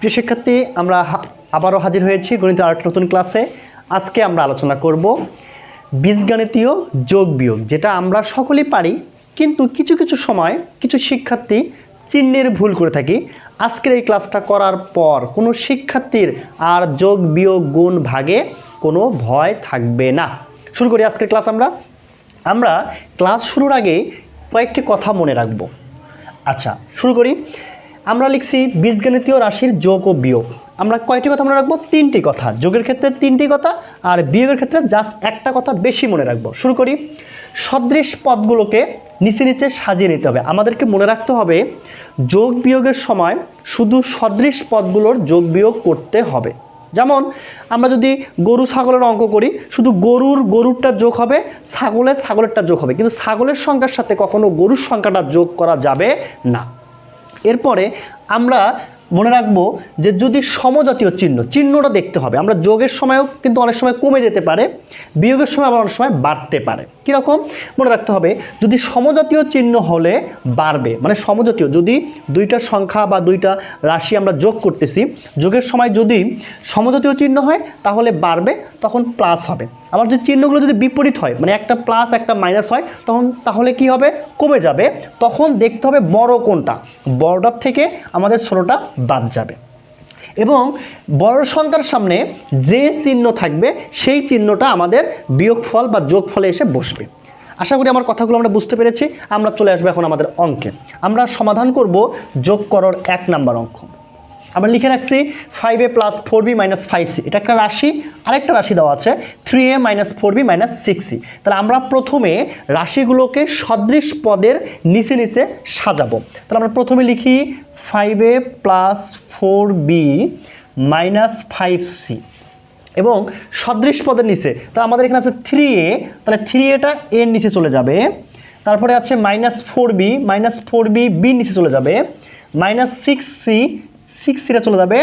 প্রিয় শিক্ষার্থী, আমরা আবারও হাজির হয়েছি গণিতের আরেকটা নতুন ক্লাসে। আজকে আমরা আলোচনা করব বীজগণিতীয় যোগ বিয়োগ, যেটা আমরা সকলেই পারি, কিন্তু কিছু কিছু সময় কিছু শিক্ষার্থী চিহ্নের ভুল করে থাকি। আজকের এই ক্লাসটা করার পর কোনো শিক্ষার্থীর আর যোগ বিয়োগ গুণ ভাগে কোনো ভয় থাকবে না। শুরু করি আজকের ক্লাস আমরা। আমরা ক্লাস শুরুর আগে কয়েকটি কথা মনে রাখব। আচ্ছা শুরু করি। আমরা লিখছি বীজগণিতীয় রাশির যোগ ও বিয়োগ। আমরা কয়টি কথা মনে রাখব? তিনটি কথা। যোগের ক্ষেত্রে তিনটি কথা আর বিয়োগের ক্ষেত্রে জাস্ট একটা কথা বেশি মনে রাখব। শুরু করি। সদৃশ পদগুলোকে নিচে নিচে সাজিয়ে নিতে হবে। আমাদেরকে মনে রাখতে হবে, যোগ বিয়োগের সময় শুধু সদৃশ পদগুলোর যোগ বিয়োগ করতে হবে। যেমন, আমরা যদি গরু ছাগলের অঙ্ক করি, শুধু গরুর গরুরটা যোগ হবে, ছাগলের ছাগলেরটা যোগ হবে। কিন্তু ছাগলের সংখ্যার সাথে কখনো গরুর সংখ্যাটা যোগ করা যাবে না। এরপরে আমরা মনে রাখব যে যদি সমজাতীয় চিহ্ন, চিহ্নটা দেখতে হবে। আমরা যোগের সময়ও কিন্তু অনেক সময় কমে যেতে পারে, বিয়োগের সময় আবার অনেক সময় বাড়তে পারে। কীরকম? মনে রাখতে হবে, যদি সমজাতীয় চিহ্ন হলে বাড়বে মানে সমজাতীয়, যদি দুইটা সংখ্যা বা দুইটা রাশি আমরা যোগ করতেছি, যোগের সময় যদি সমজাতীয় চিহ্ন হয়, তাহলে বাড়বে, তখন প্লাস হবে। আবার যদি চিহ্নগুলো যদি বিপরীত হয় মানে একটা প্লাস একটা মাইনাস হয়, তখন তাহলে কি হবে? কমে যাবে। তখন দেখতে হবে বড় কোনটা। বড়টার থেকে আমাদের ছোটোটা বাদ যাবে। এবং বড় সংখ্যার সামনে যে চিহ্ন থাকবে, সেই চিহ্নটা আমাদের বিয়োগফল বা যোগফলে এসে বসবে। আশা করি আমার কথাগুলো আমরা বুঝতে পেরেছি। আমরা চলে আসব এখন আমাদের অঙ্কে। আমরা সমাধান করব যোগ করর এক নাম্বার অঙ্ক। আমরা লিখে রাখছি five A plus four B minus five C এটা একটা রাশি, আরেকটা রাশি দেওয়া আছে three A minus four B minus six C তাহলে আমরা প্রথমে রাশিগুলোকে সদৃশ পদের নিচে নিচে সাজাবো। তাহলে আমরা প্রথমে লিখি five A plus four B minus five C এবং সদৃশ পদের নিচে, তাহলে আমাদের এখানে আছে থ্রি এ তাহলে থ্রি এটা এর নিচে চলে যাবে। তারপরে আছে minus four B minus four B বির নিচে চলে যাবে। মাইনাস সিক্স সি সিক্স সিটা চলে যাবে।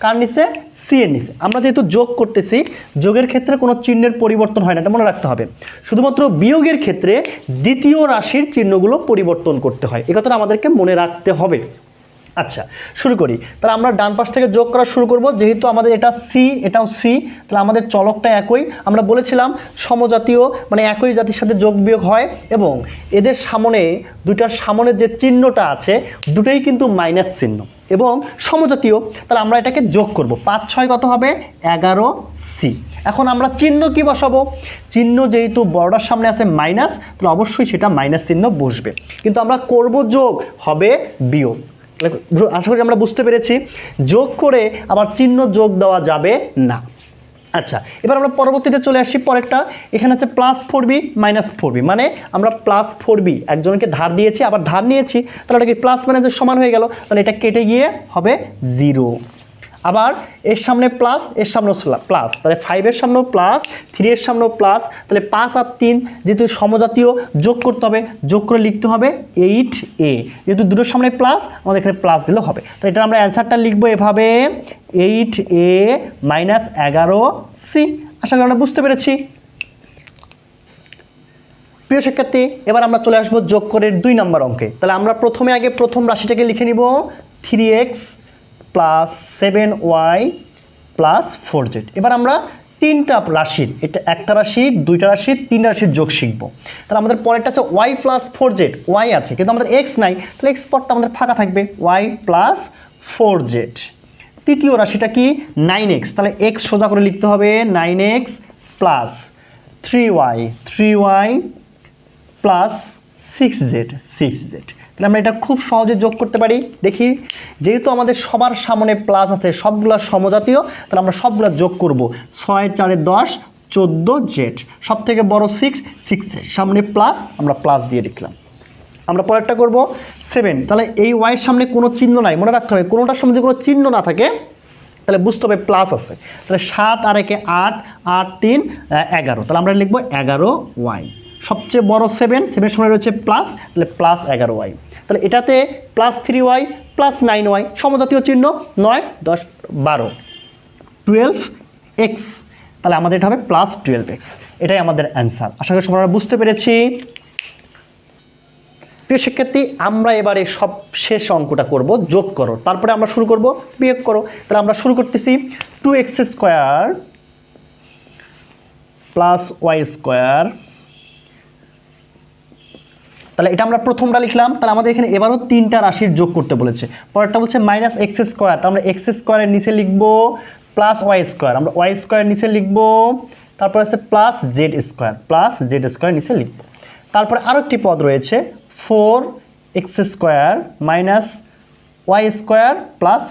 কার নিচে? সি এর নিচে। আমরা যেহেতু যোগ করতেছি, যোগের ক্ষেত্রে কোনো চিহ্নের পরিবর্তন হয় না, এটা মনে রাখতে হবে। শুধুমাত্র বিয়োগের ক্ষেত্রে দ্বিতীয় রাশির চিহ্নগুলো পরিবর্তন করতে হয়। এ কথাটা আমাদেরকে মনে রাখতে হবে। আচ্ছা শুরু করি। তাহলে আমরা ডান পাশ থেকে যোগ করা শুরু করব। যেহেতু আমাদের এটা সি এটাও সি তাহলে আমাদের চলকটা একই। আমরা বলেছিলাম সমজাতীয় মানে একই জাতির সাথে যোগ বিয়োগ হয় এবং এদের সামনে, দুইটার সামনের যে চিহ্নটা আছে, দুটোই কিন্তু মাইনাস চিহ্ন। এবং সমজাতীয়, তাহলে আমরা এটাকে যোগ করব। পাঁচ, ছয় কত হবে? এগারো সি এখন আমরা চিহ্ন কি বসাবো? চিহ্ন যেহেতু বড়টার সামনে আছে মাইনাস তাহলে অবশ্যই সেটা মাইনাস চিহ্ন বসবে। কিন্তু আমরা করব যোগ, হবে বিয়োগ। আশা করি আমরা বুঝতে পেরেছি, যোগ করে আবার চিহ্ন যোগ দেওয়া যাবে না। আচ্ছা এবার আমরা পরবর্তীতে চলে আসি, পরেরটা। এখানে আছে plus four B minus four B মানে আমরা প্লাস ফোর বি একজনকে ধার দিয়েছি, আবার ধার নিয়েছি, তাহলে ওটা কি প্লাস মাইনাসের সমান হয়ে গেল? তাহলে এটা কেটে গিয়ে হবে জিরো আবার এর সামনে প্লাস এর সামনেও প্লাস তাহলে ফাইভের সামনেও প্লাস থ্রি এর সামনেও প্লাস তাহলে পাঁচ আর তিন যেহেতু সমজাতীয়, যোগ করতে হবে, যোগ করে লিখতে হবে এইট এ যেহেতু দুটোর সামনে প্লাস আমাদের এখানে প্লাস দিলেও হবে। তাহলে এটা আমরা অ্যান্সারটা লিখব এভাবে এইট এ মাইনাস এগারো সি আশা করি আমরা বুঝতে পেরেছি। প্রিয় শিক্ষার্থী, এবার আমরা চলে আসব যোগ করে দুই নম্বর অঙ্কে। তাহলে আমরা প্রথমে আগে প্রথম রাশিটাকে লিখে নিব three X plus seven Y plus four Z এবার আমরা তিনটা রাশির, এটা একটা রাশি, দুইটা রাশি, তিনটা রাশির যোগ শিখব। তাহলে আমাদের পরেরটা আছে Y plus four Z Y আছে, কিন্তু আমাদের এক্স নাই, তাহলে এক্স পটটা আমাদের ফাঁকা থাকবে ওয়াই প্লাস ফোর জেড তৃতীয় রাশিটা কি? নাইন এক্স তাহলে এক্স সোজা করে লিখতে হবে nine X plus three Y three Y plus six Z six Z তাহলে আমরা এটা খুব সহজে যোগ করতে পারি। দেখি, যেহেতু আমাদের সবার সামনে প্লাস আছে সবগুলো সমজাতীয়, তাহলে আমরা সবগুলো যোগ করব। ছয়, চারে দশ, চোদ্দ, জেড। সব থেকে বড় সিক্স সিক্স সামনে প্লাস আমরা প্লাস দিয়ে লিখলাম। আমরা পরেরটা করব সেভেন তাহলে এই ওয়াইয়ের সামনে কোনো চিহ্ন নাই, মনে রাখতে হবে। কোনোটার সামনে যদি কোনো চিহ্ন না থাকে, তাহলে বুঝতে হবে প্লাস আছে। তাহলে সাত আর একে আট আট, তিন, এগারো। তাহলে আমরা লিখব এগারো ওয়াই সবচেয়ে বড় সেভেন সেভেনের সময় রয়েছে প্লাস তাহলে প্লাস এগারো ওয়াই তাহলে এটাতে plus three Y plus nine Y সমজাতীয় চিহ্ন নয়, দশ, বারো। টুয়েলভ এক্স তাহলে আমাদের এটা হবে প্লাস টুয়েলভ এক্স এটাই আমাদের অ্যান্সার আশা করি সবাই বুঝতে পেরেছি। প্রিয় শিক্ষার্থী, আমরা এবারে সব শেষ অঙ্কটা করব, যোগ করো। তারপরে আমরা শুরু করব, বিয়োগ করো। তাহলে আমরা শুরু করতেছি two X square plus Y square তাহলে এটা আমরা প্রথমটা লিখলাম, তাহলে আমাদের এখানে এবারও তিনটা রাশির যোগ করতে বলেছে। পরেরটা বলছে মাইনাস এক্স স্কোয়ার তো আমরা এক্স স্কোয়ারের নিচে লিখব প্লাস ওয়াই স্কোয়ার আমরা ওয়াই স্কোয়ার নিচে লিখব, তারপর আছে plus Z square plus Z square নিচে লিখব। তারপরে আরও একটি পদ রয়েছে four X square minus Y square plus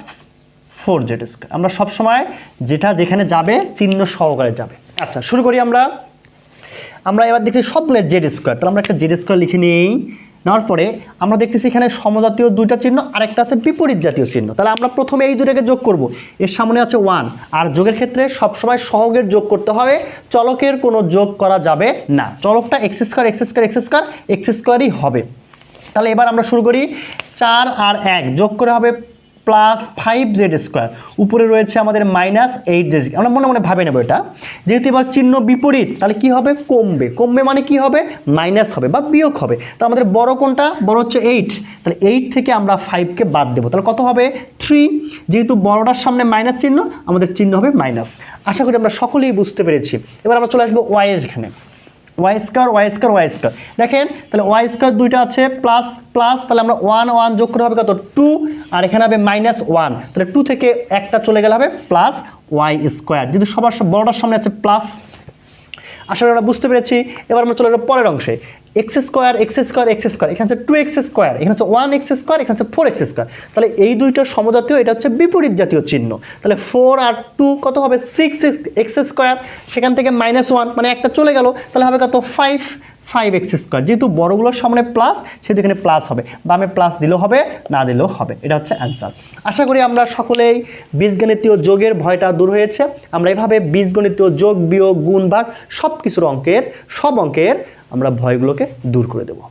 four Z square আমরা সবসময় যেটা যেখানে যাবে, চিহ্ন সহকারে যাবে। আচ্ছা শুরু করি আমরা। আমরা এবার দেখছি সবগুলো জেড স্কোয়ার। তাহলে আমরা একটা জেড স্কোয়ার লিখে নিই। নেওয়ার পরে আমরা দেখতেছি এখানে সমজাতীয় দুইটা চিহ্ন, আরেকটা আছে বিপরীত জাতীয় চিহ্ন। তাহলে আমরা প্রথমে এই দুটাকে যোগ করব। এর সামনে আছে ওয়ান আর যোগের ক্ষেত্রে সবসময় সহগের যোগ করতে হবে। চলকের কোনো যোগ করা যাবে না। চলকটা X square X square X square X স্কোয়ারই হবে। তাহলে এবার আমরা শুরু করি। চার আর এক যোগ করে হবে প্লাস ফাইভ জেড স্কোয়ার উপরে রয়েছে আমাদের মাইনাস এইট জেড আমরা মনে মনে ভাবে নেব এটা। যেহেতু এবার চিহ্ন বিপরীত, তাহলে কি হবে? কমবে। কমবে মানে কি হবে? মাইনাস হবে বা বিয়োগ হবে। তো আমাদের বড় কোনটা? বড় হচ্ছে এইট তাহলে এইট থেকে আমরা ফাইভকে বাদ দেবো। তাহলে কত হবে? থ্রি যেহেতু বড়টার সামনে মাইনাস চিহ্ন, আমাদের চিহ্ন হবে মাইনাস আশা করি আমরা সকলেই বুঝতে পেরেছি। এবার আমরা চলে আসব ওয়াই এখানে। Y square Y square Y square দেখেন, তাহলে ওয়াই স্কোয়ার দুইটা আছে প্লাস প্লাস তাহলে আমরা ওয়ান ওয়ান যোগ করে হবে কত? টু আর এখানে হবে মাইনাস ওয়ান তাহলে টু থেকে একটা চলে গেলে হবে প্লাস ওয়াই স্কোয়ার যদি সবার বড়টার সামনে আছে প্লাস আসলে আমরা বুঝতে পেরেছি, এবার আমরা চলে যাব পরের অংশে। X square X square X square, এখানে হচ্ছে টু এক্স স্কোয়ার, এখানে হচ্ছে ওয়ান এক্স স্কোয়ার, এখানে হচ্ছে ফোর এক্স স্কোয়ার। তাহলে এই দুইটার সমজাতীয়, এটা হচ্ছে বিপরীত জাতীয় চিহ্ন। তাহলে ফোর আর টু কত হবে? সিক্স এক্স স্কোয়ার, সেখান থেকে মাইনাস ওয়ান মানে একটা চলে গেল, তাহলে হবে কত? ফাইভ ফাইভ এক্স স্কোয়ার যেহেতু বড়গুলোর সামনে প্লাস সেহেতু এখানে প্লাস হবে। বামে প্লাস দিলেও হবে, না দিলেও হবে। এটা হচ্ছে অ্যান্সার আশা করি আমরা সকলেই বীজগণিতীয় যোগের ভয়টা দূর হয়েছে। আমরা এভাবে বীজগণিতীয় যোগ, বিয়োগ, গুণ, ভাগ সব কিছুর অঙ্কের, সব অঙ্কের আমরা ভয়গুলোকে দূর করে দেবো।